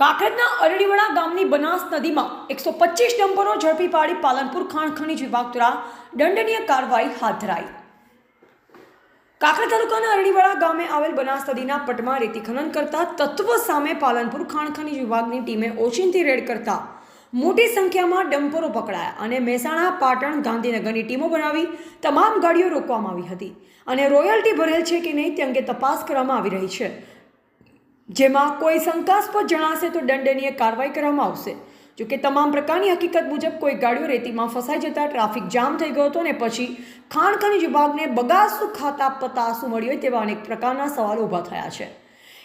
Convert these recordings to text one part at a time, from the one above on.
કાંકરેજના અરડીવાડા ગામની બનાસ નદીમાં એકસો પચીસ ડમ્પરો ઝડપી પાડી પાલનપુર ખાણ ખનીજ વિભાગ દ્વારા દંડનીય કાર્યવાહી હાથ ધરાઈ. કાંકરેજ તાલુકાના અરડીવાડા ગામે આવેલ બનાસ નદીના પટમાં રેતી ખનન કરતા તત્વ સામે પાલનપુર ખાણ ખનીજ વિભાગની ટીમે ઓચિંતી રેડ કરતા મોટી સંખ્યામાં ડમ્પરો પકડાયા અને મહેસાણા, પાટણ, ગાંધીનગરની ટીમો બનાવી તમામ ગાડીઓ રોકવામાં આવી હતી. અને રોયલ્ટી ભરેલ છે કે નહીં તે અંગે તપાસ કરવામાં આવી રહી છે. જેમાં કોઈ શંકાસ્પદ જણાશે તો દંડનીય કાર્યવાહી કરવામાં આવશે. જો કે તમામ પ્રકારની હકીકત મુજબ કોઈ ગાડીઓ રેતીમાં ફસાઈ જતા ટ્રાફિક જામ થઈ ગયો હતો અને પછી ખાણ ખનિજ વિભાગને બગાસું ખાતા પતાસું મળ્યું હોય તેવા અનેક પ્રકારના સવાલો ઊભા થયા છે.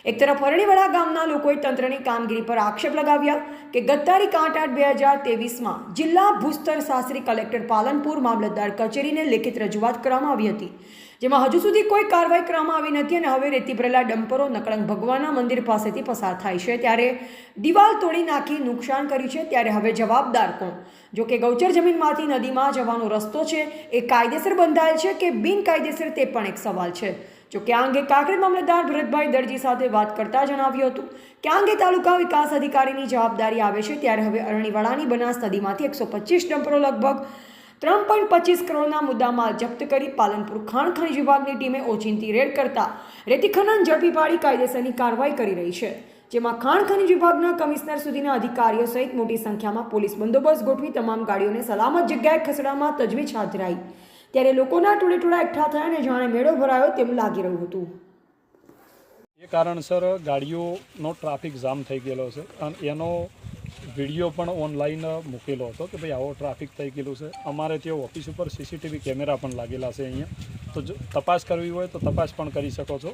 એક તરફ હરણીવાડા ગામના લોકોએ તંત્રની કામગીરી પર આક્ષેપ લગાવ્યા કે ગત તારીખ આઠ બે હજાર તેવીસમાં જિલ્લા ભૂસ્તર શાસ્ત્રી કલેક્ટર પાલનપુર મામલતદાર કચેરીને લેખિત રજૂઆત કરવામાં આવી હતી. જેમાં હજુ સુધી કોઈ કાર્યવાહી કરવામાં આવી નથી અને હવે રેતી ભરેલા ડમ્પરો નકળંગ ભગવાનના મંદિર પાસેથી પસાર થાય છે. ત્યારે દિવાલ તોડી નાખી નુકસાન કર્યું છે. ત્યારે હવે જવાબદાર કોણ? જો કે ગૌચર જમીનમાંથી નદીમાં જવાનો રસ્તો છે, એ કાયદેસર બંધાયેલ છે કે બિનકાયદેસર તે પણ એક સવાલ છે. જો કે આ અંગે કાંકરેજ મામલતદાર ભરતભાઈ દરજી સાથે વાત કરતા જણાવ્યું હતું. કે આ અંગે તાલુકા વિકાસ અધિકારીની જવાબદારી આવે છે? ત્યારે હવે અરણીવાડાની બનાસ નદીમાંથી એકસો પચીસ ડમ્પરો લગભગ ત્રણ પોઈન્ટ પચીસ કરોડના મુદ્દામાં જપ્ત કરી પાલનપુર ખાણ ખનિજ વિભાગની ટીમે ઓચિંતી રેડ કરતા રેતી ખનન ઝડપી પાડી કાયદેસરની કાર્યવાહી કરી રહી છે, જેમાં ખાણ ખનિજ વિભાગના કમિશનર સુધીના અધિકારીઓ સહિત મોટી સંખ્યામાં પોલીસ બંદોબસ્ત ગોઠવી તમામ ગાડીઓને સલામત જગ્યાએ ખસેડવામાં તજવીજ હાથ ધરાઈ. ત્યારે લોકોના ટોળે ટોળા એકઠા થયા અને જાણે મેળો ભરાયો તેમ લાગી રહ્યું હતું. એ કારણસર ગાડીઓનો ટ્રાફિક જામ થઈ ગયેલો છે અને એનો વીડિયો પણ ઓનલાઈન મૂકેલો હતો કે ભાઈ આવો ટ્રાફિક થઈ ગયેલું છે. અમારે ત્યાં ઓફિસ ઉપર સીસીટીવી કેમેરા પણ લાગેલા છે અહીંયા. તો જો તપાસ કરવી હોય તો તપાસ પણ કરી શકો છો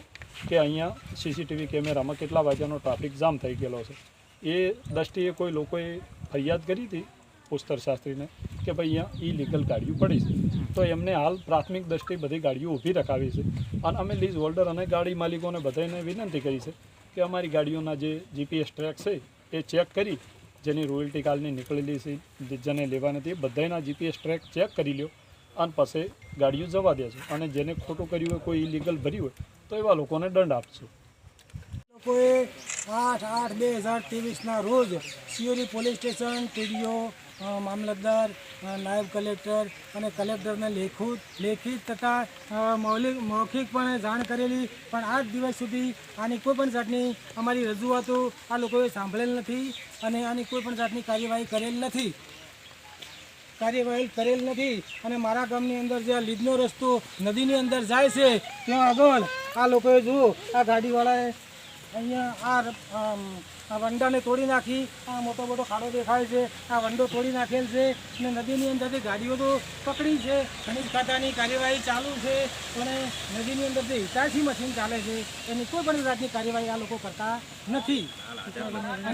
કે અહીંયા સીસીટીવી કેમેરામાં કેટલા વાગ્યાનો ટ્રાફિક જામ થઈ ગયેલો છે. એ દ્રષ્ટિએ કોઈ લોકોએ ફરિયાદ કરી હતી પુસ્તર શાસ્ત્રીને કે ભાઈ અહીંયા ઇલીગલ ગાડીઓ પડી છે. તો એમને હાલ પ્રાથમિક દ્રષ્ટિએ બધી ગાડીઓ ઊભી રખાવી છે. અને અમે લીઝ હોલ્ડર અને ગાડી માલિકોને બધાને વિનંતી કરી છે કે અમારી ગાડીઓના જે જીપીએસ ટ્રેક છે એ ચેક કરી જેની રોયલ્ટી કાલની નીકળેલી છે જેને લેવા નથી બધાના જીપીએસ ટ્રેક ચેક કરી લ્યો અને પછી ગાડીઓ જવા દેશો અને જેને ખોટું કર્યું હોય, કોઈ ઇલીગલ ભર્યું હોય, તો એવા લોકોને દંડ આપશું. લોકોએ આઠ આઠ બે હજાર ત્રેવીસના રોજ Siyori police station, TDO mamlatdar નાયબ કલેક્ટર અને કલેક્ટરને લેખિત લેખિત તથા મૌલિક મૌખિક પણ જાણ કરેલી, પણ આજ દિવસ સુધી આની કોઈપણ જાતની અમારી રજૂઆતો આ લોકોએ સાંભળેલ નથી અને આની કોઈ પણ જાતની કાર્યવાહી કરેલ નથી. કાર્યવાહી કરેલ નથી અને મારા ગામની અંદર જે આ રસ્તો નદીની અંદર જાય છે, ત્યાં આગળ આ લોકોએ જુઓ, આ ગાડીવાળાએ અહીંયા આ વંડાને તોડી નાખી. આ મોટો મોટો ખાડો દેખાય છે. આ વંડો તોડી નાખેલ છે અને નદીની અંદરથી ગાડીઓ તો પકડી છે. ખનિજ ખાતાની કાર્યવાહી ચાલુ છે પણ નદીની અંદર જે હિતાશી મશીન ચાલે છે એની કોઈ પણ જાતની કાર્યવાહી આ લોકો કરતા નથી.